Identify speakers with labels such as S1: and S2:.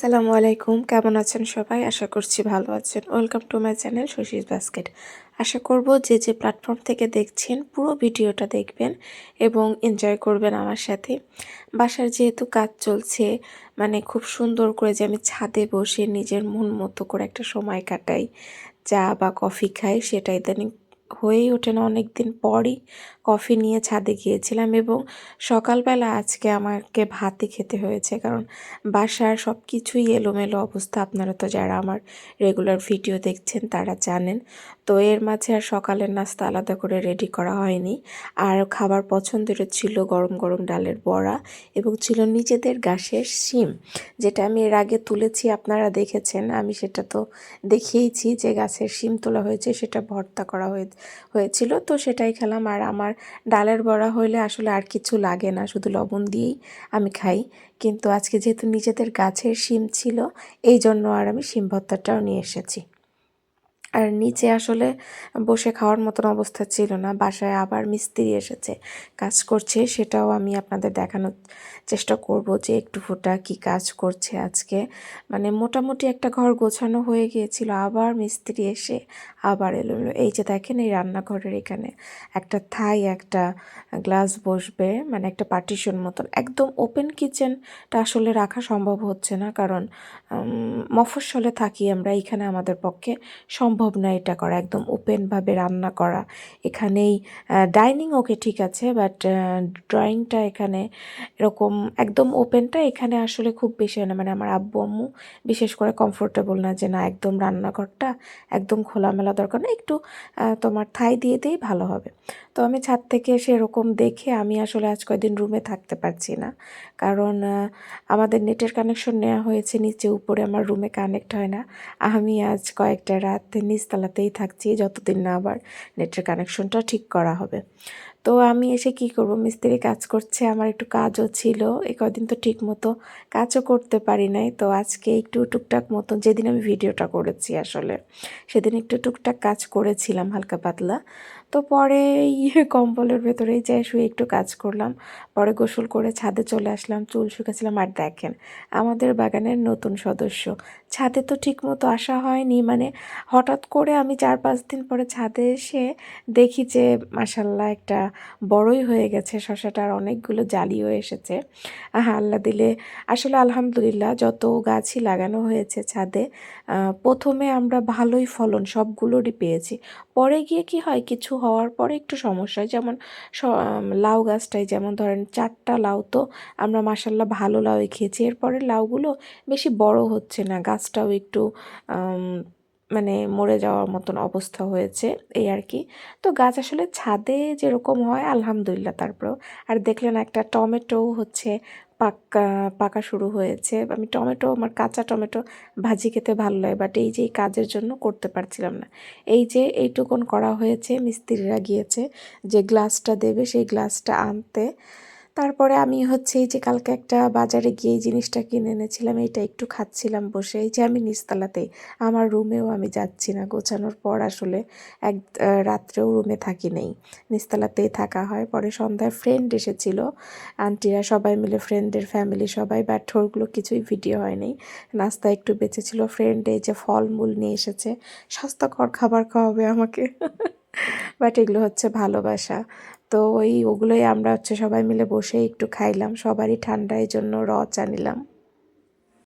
S1: আসসালামু আলাইকুম। কেমন আছেন সবাই? আশা করছি ভালো আছেন। ওয়েলকাম টু মাই চ্যানেল শশীর বাস্কেট আশা করব যে যে প্ল্যাটফর্ম থেকে দেখছেন, পুরো ভিডিওটা দেখবেন এবং এনজয় করবেন আমার সাথে। বাসার যেহেতু কাজ চলছে মানে খুব সুন্দর করে যে আমি ছাদে বসে নিজের মন মতো করে একটা সময় কাটাই। চা বা কফি খাই, সেটা ইদানিং হয়েই ওঠে না। অনেক দিন পরই কফি নিয়ে ছাদে গিয়েছিলাম এবং সকালবেলা আজকে আমাকে ভাতই খেতে হয়েছে। কারণ বাসার সব কিছুই এলোমেলো অবস্থা। আপনারা তো যারা আমার রেগুলার ভিডিও দেখছেন, তারা জানেন। তো এর মাঝে আর সকালের নাস্তা আলাদা করে রেডি করা হয়নি। আর খাবার পছন্দেরও ছিল গরম গরম ডালের বড়া এবং ছিল নিজেদের গাছের শিম, যেটা আমি এর আগে তুলেছি। আপনারা দেখেছেন, আমি সেটা তো দেখিয়েছি যে গাছের শিম তোলা হয়েছে, সেটা ভর্তা করা হয়ে হয়েছিল। তো সেটাই খেলাম। আর আমার ডালের বড়া হইলে আসলে আর কিছু লাগে না, শুধু লবণ দিয়েই আমি খাই। কিন্তু আজকে যেহেতু নিজেদের গাছের শিম ছিল এই জন্য আর আমি শিম ভর্তাটাও নিয়ে এসেছি। আর নিচে আসলে বসে খাওয়ার মতন অবস্থা ছিল না। বাসায় আবার মিস্ত্রি এসেছে, কাজ করছে। সেটাও আমি আপনাদের দেখানোর চেষ্টা করব যে একটু ফোটা কি কাজ করছে আজকে। মানে মোটামুটি একটা ঘর গোছানো হয়ে গিয়েছিল, আবার মিস্ত্রি এসে আবার এলো এই যে দেখেন এই রান্নাঘরের এখানে একটা থাই, একটা গ্লাস বসবে মানে একটা পার্টিশন মতন। একদম ওপেন কিচেনটা আসলে রাখা সম্ভব হচ্ছে না, কারণ মফস্বলে থাকি আমরা, এখানে আমাদের পক্ষে সম্ভব না এটা করা, একদম ওপেনভাবে রান্না করা। এখানেই ডাইনিং ওকে ঠিক আছে বাট ড্রয়িংটা এখানে এরকম একদম ওপেনটা এখানে আসলে খুব বেশি হয় না। মানে আমার আব্বু, আম্মু বিশেষ করে কমফোর্টেবল না যে না, একদম রান্নাঘরটা একদম খোলামেলা দরকার না, একটু তোমার থাই দিয়ে দিয়েই ভালো হবে। তো আমি ছাদ থেকে এসে এরকম দেখে আমি আসলে আজ কয়েকদিন রুমে থাকতে পারছি না। কারণ আমাদের নেটের কানেকশন নেওয়া হয়েছে, নিচে উপরে আমার রুমে কানেক্ট হয় না। আমি আজ কয়েকটা রাত নিচতলাতেই থাকছি, যতদিন না আবার নেটের কানেকশনটা ঠিক করা হবে। তো আমি এসে কি করব? মিস্ত্রি কাজ করছে, আমার একটু কাজও ছিল এ কদিন তো ঠিক মতো কাজও করতে পারি নাই। তো আজকে একটু টুকটাক মতো যেদিন আমি ভিডিওটা করেছি আসলে, সেদিন একটু টুকটাক কাজ করেছিলাম, হালকা পাতলা। তো পরে ইয়ে কম্বলের ভেতরেই যাই, শুয়ে একটু কাজ করলাম। পরে গোসল করে ছাদে চলে আসলাম, চুল শুকাছিলাম আর দেখেন, আমাদের বাগানের নতুন সদস্য। ছাদে তো ঠিক মতো আসা হয়নি মানে হঠাৎ করে আমি চার পাঁচ দিন পরে ছাদে এসে দেখি যে মাসাল্লাহ একটা বড়ই হয়ে গেছে, শশাটার অনেকগুলো জালিও এসেছে। আল্লাহ দিলে। আসলে আলহামদুলিল্লাহ, যত গাছই লাগানো হয়েছে ছাদে প্রথমে আমরা ভালোই ফলন সবগুলোরই পেয়েছি। পরে গিয়ে কি হয়, কিছু হওয়ার পরে একটু সমস্যা হয়। যেমন লাউ গাছটাই যেমন ধরেন চারটা লাউ তো আমরা মাসাল্লাহ ভালো লাউ খেয়েছি। এরপরে লাউগুলো বেশি বড় হচ্ছে না, গাছটাও একটু মানে মরে যাওয়ার মতন অবস্থা হয়েছে এই আর কি। তো গাছ আসলে ছাদে যেরকম হয়, আলহামদুলিল্লাহ তারপরেও। আর দেখলেন একটা টমেটো হচ্ছে পাকা পাকা শুরু হয়েছে। আমি টমেটো, আমার কাঁচা টমেটো ভাজি খেতে ভালো লাগে বাট এই যে এই কাজের জন্য করতে পারছিলাম না। এই যে এইটুকুন করা হয়েছে, মিস্ত্রিরা গিয়েছে যে গ্লাসটা দেবে, সেই গ্লাসটা আনতে তারপরে আমি হচ্ছে এই যে কালকে একটা বাজারে গিয়ে এই জিনিসটা কিনে এনেছিলাম, এইটা একটু খাচ্ছিলাম বসে। এই যে আমি নিচতলাতেই আমার রুমেও আমি যাচ্ছি না। গোছানোর পর আসলে এক রাত্রেও রুমে থাকি নেই। নিচতলাতেই থাকা হয়। পরে সন্ধ্যায় ফ্রেন্ড এসেছিল। আন্টিরা সবাই মিলে ফ্রেন্ডের ফ্যামিলি সবাই বাট ওগুলো কিছুই ভিডিও হয়নি। নাস্তা একটু বেঁচেছিল। ফ্রেন্ড এই যে ফলমূল নিয়ে এসেছে। স্বাস্থ্যকর খাবার খাওয়াবে আমাকে। বাট এগুলো হচ্ছে ভালোবাসা। তো ওই ওগুলোই আমরা হচ্ছে সবাই মিলে বসে একটু খাইলাম। সবারই ঠান্ডা এই জন্য রচ আনিলাম নিলাম।